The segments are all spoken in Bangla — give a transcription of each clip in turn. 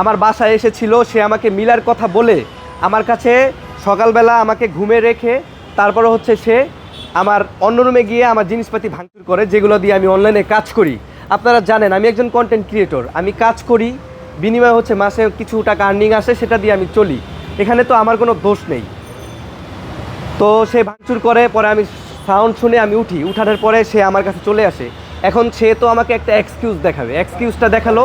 আমার বাসায় এসেছিল, সে আমাকে মিলার কথা বলে আমার কাছে সকালবেলা আমাকে ঘুমে রেখে তারপরে হচ্ছে সে আমার অন্য রুমে গিয়ে আমার জিনিসপাতি ভাঙচুর করে, যেগুলো দিয়ে আমি অনলাইনে কাজ করি। আপনারা জানেন, আমি একজন কন্টেন্ট ক্রিয়েটর আমি কাজ করি, বিনিময়ে হচ্ছে মাসে কিছু টাকা আর্নিং আসে সেটা দিয়ে আমি চলি। এখানে তো আমার কোনো দোষ নেই। তো সে ভাঙচুর করে, পরে আমি সাউন্ড শুনে আমি উঠি। উঠানোর পরে সে আমার কাছে চলে আসে। এখন সে তো আমাকে একটা এক্সকিউজ দেখাবে। এক্সকিউজটা দেখাল।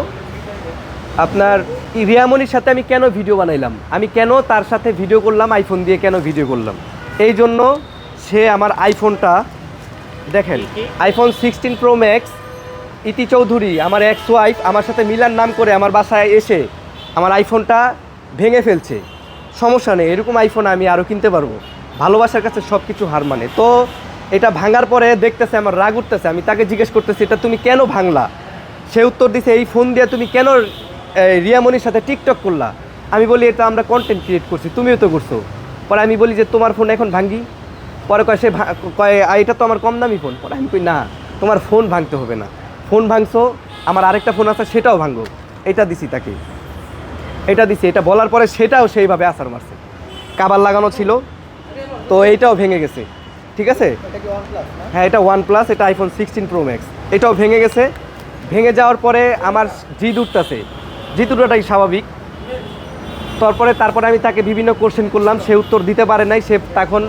আপনার রিয়ামনির সাথে আমি কেন ভিডিও বানাইলাম? আমি কেন তার সাথে ভিডিও করলাম আইফোন দিয়ে কেন ভিডিও করলাম? এই জন্য সে আমার আইফোনটা দেখেন আইফোন সিক্সটিন প্রো ম্যাক্স ইতি চৌধুরী আমার এক্স ওয়াইফ আমার সাথে মিলার নাম করে আমার বাসায় এসে আমার আইফোনটা ভেঙে ফেলছে। সমস্যা নেই এরকম আইফোন আমি আরও কিনতে পারব। ভালোবাসার কাছে সব কিছু হার মানে। তো এটা ভাঙার পরে দেখতেছে আমার রাগ উঠতেছে। আমি তাকে জিজ্ঞেস করতেছি এটা তুমি কেন ভাঙলা? সে উত্তর দিছে এই ফোন দিয়ে তুমি কেন রিয়ামনির সাথে টিকটক করলা। আমি বলি এটা আমরা কন্টেন্ট ক্রিয়েট করছি তুমিও তো করছ। পরে আমি বলি যে তোমার ফোন এখন ভাঙ্গি? পরে কয় সে কয় এটা তো আমার কম দামি ফোন পরে আমি কই না তোমার ফোন ভাঙতে হবে না। ফোন ভাঙছো আমার আরেকটা ফোন আছে সেটাও ভাঙবো। এটা দিছি তাকে। এটা দিছি এটা বলার পরে সেটাও সেইভাবে আসার মারছে। কাবার লাগানো ছিল তো এইটাও ভেঙে গেছে। ঠিক আছে? হ্যাঁ এটা ওয়ান প্লাস এটা আইফোন সিক্সটিন প্রো ম্যাক্স এটাও ভেঙে গেছে। ভেঙে যাওয়ার পরে আমার জিদ উঠতেছে। জিদ উঠাটাই স্বাভাবিক। তারপরে তারপরে আমি তাকে বিভিন্ন কোশ্চেন করলাম, সে উত্তর দিতে পারে নাই, সে তখন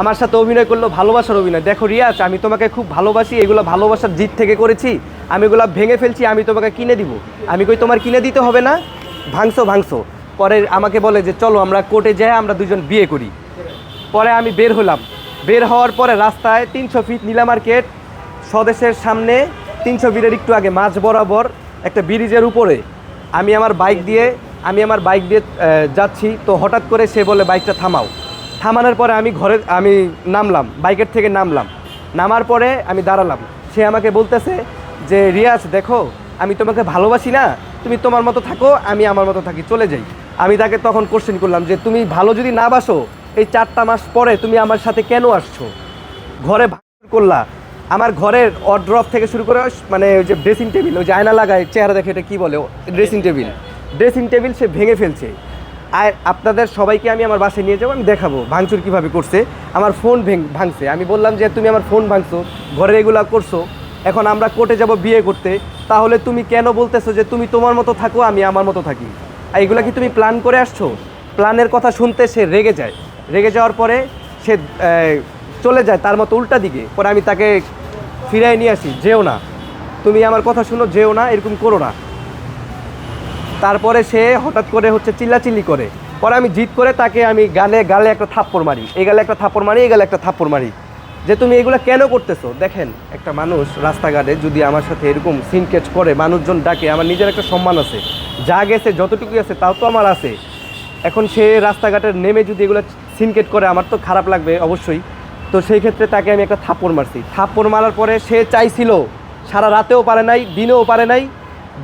আমার সাথে অভিনয় করল, ভালোবাসার অভিনয়। দেখো রিয়াজ, আমি তোমাকে খুব ভালোবাসি, এগুলো ভালোবাসার জিত থেকে করেছি, আমি এগুলো ভেঙে ফেলছি, আমি তোমাকে কিনে দিব। আমি কই, তোমার কিনে দিতে হবে না? ভাঙছো ভাঙছো। পরে আমাকে বলে যে, চলো, আমরা কোর্টে যাই, আমরা দুজন বিয়ে করি। পরে আমি বের হলাম। বের হওয়ার পরে রাস্তায় তিনশো ফিট নীলা মার্কেট, স্বদেশের সামনে তিনশো ফিটের একটু আগে মাঝ বরাবর একটা ব্রিজের উপরে আমি আমার বাইক দিয়ে, আমি আমার বাইক দিয়ে যাচ্ছি। তো হঠাৎ করে সে বলে বাইকটা থামাও। থামানোর পরে আমি ঘরে, আমি নামলাম, বাইকের থেকে নামলাম। নামার পরে আমি দাঁড়ালাম। সে আমাকে বলতেছে যে, রিয়াজ, দেখো, আমি তোমাকে ভালোবাসি না। তুমি তোমার মতো থাকো, আমি আমার মতো থাকি, চলে যাই। আমি তাকে তখন কোশ্চেন করলাম যে, তুমি ভালো যদি না বাসো, এই চারটা মাস পরে তুমি আমার সাথে কেন আসছো? ঘরে করলা। আমার ঘরের অড্রপ থেকে শুরু করে মানে ওই যে ড্রেসিং টেবিল ওই যে আয়না লাগায়, চেহারা দেখে এটা কী বলে ড্রেসিং টেবিল ড্রেসিং টেবিল সে ভেঙে ফেলছে। আর আপনাদের সবাইকে আমি আমার বাসায় নিয়ে যাব, আমি দেখাবো ভাঙচুর কীভাবে করছে। আমার ফোন ভেঙ ভাঙছে। আমি বললাম যে, তুমি আমার ফোন ভাঙছো, ঘরে এগুলা করছ, এখন আমরা কোর্টে যাব বিয়ে করতে। তাহলে তুমি কেন বলতেছো যে, তুমি তোমার মতো থাকো, আমি আমার মতো থাকি? আর এগুলা কি তুমি প্ল্যান করে আসছো? প্ল্যানের কথা শুনতে সে রেগে যায়। রেগে যাওয়ার পরে সে চলে যায় তার মতো উল্টা দিকে। পরে আমি তাকে ফিরাই নিয়ে আসি, যেও না। তুমি আমার কথা শুনো, যেও না, এরকম করো না। তারপরে সে হঠাৎ করে হচ্ছে চিল্লাচিল্লি করে। পরে আমি জিদ করে তাকে আমি গালে গালে একটা থাপ্পড় মারি। এই গালে একটা থাপ্পড় মারি, এই গালে একটা থাপ্পড় মারি। যে তুমি এগুলো কেন করতেছো? দেখেন, একটা মানুষ রাস্তাঘাটে যদি আমার সাথে এরকম সিনকেচ করে, মানুষজন ডাকে, আমার নিজের একটা সম্মান আছে। যা গেছে যতটুকু আছে, তাও তো আমার আছে। এখন সে রাস্তাঘাটের নেমে যদি এগুলো সিনকেট করে, আমার তো খারাপ লাগবে, অবশ্যই। তো সেই ক্ষেত্রে তাকে আমি একটা থাপ্পড় মারছি। থাপ্পড় মারার পরে সে চাইছিল, সারা রাতেও পারে নাই, দিনেও পারে নাই।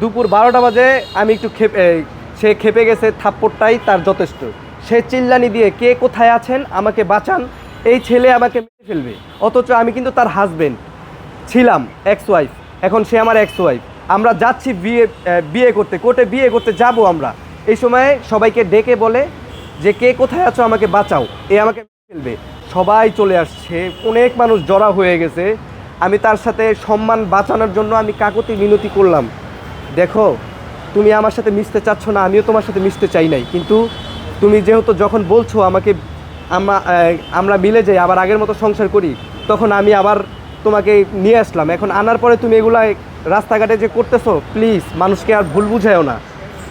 দুপুর বারোটা বাজে আমি একটু খেপে সে খেপে গেছে, থাপ্পড়টাই তার যথেষ্ট। সে চিল্লানি দিয়ে, কে কোথায় আছেন? আমাকে বাঁচান। এই ছেলে আমাকে মেরে ফেলবে। অথচ আমি কিন্তু তার হাজবেন্ড ছিলাম এক্স ওয়াইফ এখন সে আমার এক্স ওয়াইফ আমরা যাচ্ছি বিয়ে বিয়ে করতে। কোর্টে বিয়ে করতে যাব আমরা। এই সময় সবাইকে ডেকে বলে যে, কে কোথায় আছো? আমাকে বাঁচাও। এ আমাকে ফেলবে। সবাই চলে আসছে। অনেক মানুষ জড়া হয়ে গেছে। আমি তার সাথে সম্মান বাঁচানোর জন্য আমি কাকতি মিনতি করলাম। দেখো তুমি আমার সাথে মিশতে চাচ্ছ না আমিও তোমার সাথে মিশতে চাই নাই। কিন্তু তুমি যেহেতু যখন বলছো আমাকে আমা- আহ, আমরা মিলে যাই আবার আগের মতো সংসার করি তখন আমি আবার তোমাকে নিয়ে আসলাম। এখন আনার পরে তুমি এগুলা রাস্তাঘাটে যে করতেছো প্লিজ মানুষকে আর ভুল বুঝায়ও না।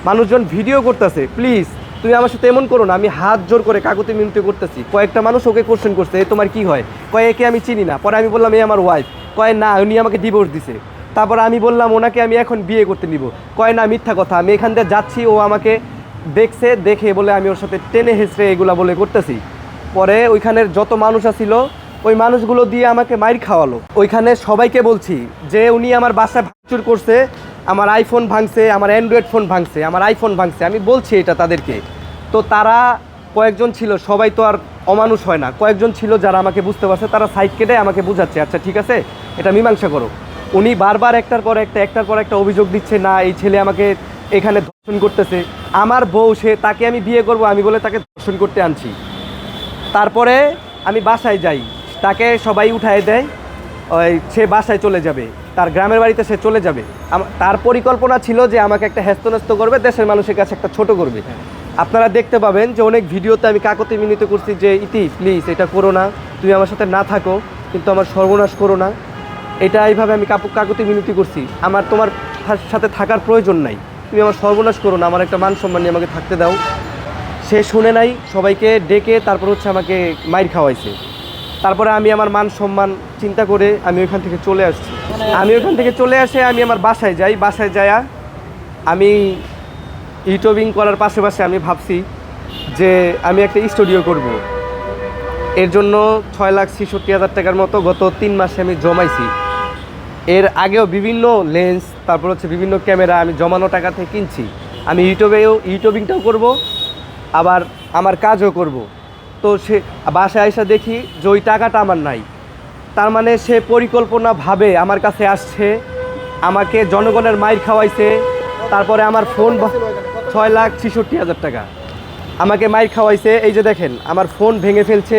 মানুষজন ভিডিও করতেছে প্লিজ তুমি আমার সাথে এমন করো না, আমি হাত জোর করে কাকুতি মিনতি করতেছি। কয়েকটা মানুষ ওকে কোশ্চেন করছে, এ তোমার কি হয়? কয়, একে আমি চিনি না। পরে আমি বললাম এই আমার ওয়াইফ কয়ে, না, উনি আমাকে ডিভোর্স দিছে। তারপর আমি বললাম, ওনাকে আমি এখন বিয়ে করতে নিব। কয়, না, মিথ্যা কথা। আমি এখান দিয়ে যাচ্ছি, ও আমাকে দেখছে, দেখে বলে আমি ওর সাথে টেনে হেসড়ে এগুলা বলে করতেছি। পরে ওইখানের যত মানুষ আছিল, ওই মানুষগুলো দিয়ে আমাকে মাইর খাওয়ালো। ওইখানে সবাইকে বলছি যে, উনি আমার বাসায় ভাঙচুর করছে, আমার আইফোন ভাঙছে, আমার অ্যান্ড্রয়েড ফোন ভাঙছে, আমার আইফোন ভাঙছে। আমি বলছি এটা তাদেরকে। তো তারা কয়েকজন ছিল, সবাই তো আর অমানুষ হয় না। কয়েকজন ছিল যারা আমাকে বুঝতে পারছে, তারা সাইড কেটে আমাকে বুঝাচ্ছে আচ্ছা ঠিক আছে, এটা মীমাংসা করো। উনি বারবার একটার পর একটা, একটার পর একটা অভিযোগ দিচ্ছে, না, এই ছেলে আমাকে এখানে ধর্ষণ করতেছে। আমার বউ, সে তাকে আমি বিয়ে করব, আমি বলে তাকে ধর্ষণ করতে আনছি। তারপরে আমি বাসায় যাই, তাকে সবাই উঠায় দেয়, ওই সে বাসায় চলে যাবে, তার গ্রামের বাড়িতে সে চলে যাবে। তার পরিকল্পনা ছিল যে আমাকে একটা হেস্তনেস্ত করবে, দেশের মানুষের কাছে একটা ছোট করবে। আপনারা দেখতে পাবেন যে অনেক ভিডিওতে আমি কাকতি মিনিত করছি যে, ইতি প্লিজ এটা করো না। তুমি আমার সাথে না থাকো, কিন্তু আমার সর্বনাশ করো না। এটা এইভাবে আমি কাপু কাকতি মিনতি করছি। আমার তোমার সাথে থাকার প্রয়োজন নাই। তুমি আমার সর্বনাশ করো না, আমার একটা মান সম্মান নিয়ে আমাকে থাকতে দাও। সে শুনে নাই, সবাইকে ডেকে তারপর হচ্ছে আমাকে মাইর খাওয়াইছে। তারপরে আমি আমার মান সম্মান চিন্তা করে আমি ওইখান থেকে চলে আসছি। আমি ওইখান থেকে চলে আসে আমি আমার বাসায় যাই। বাসায় যায়া আমি ইউটিউবিং করার পাশাপাশি আমি ভাবছি যে আমি একটা স্টুডিও করব। এর জন্য ছয় লাখ ছেষট্টি হাজার টাকার মতো গত তিন মাসে আমি জমাইছি। এর আগেও বিভিন্ন লেন্স, তারপর হচ্ছে বিভিন্ন ক্যামেরা আমি জমানো টাকা থেকে কিনছি। আমি ইউটিউবেও ইউটিউবিংটাও করব, আবার আমার কাজও করব। তো সে, বাসায় আইসা দেখি যে ওই টাকাটা আমার নাই। তার মানে সে পরিকল্পনাভাবে আমার কাছে আসছে, আমাকে জনগণের মাইর খাওয়াইছে, তারপরে আমার ফোন ছয় লাখ ছিষট্টি হাজার টাকা। আমাকে মাইর খাওয়াইছে, এই যে দেখেন, আমার ফোন ভেঙে ফেলছে